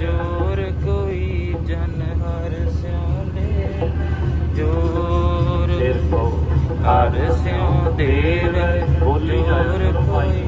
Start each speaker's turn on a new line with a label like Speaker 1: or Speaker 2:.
Speaker 1: ਜੋਰ ਕੋਈ ਜਨਹਰ ਸਿਉਂਦੇ ਜੋਰ
Speaker 2: ਹਰ
Speaker 1: ਸਿਉਂਦੇ ਜੋਰ ਕੋਈ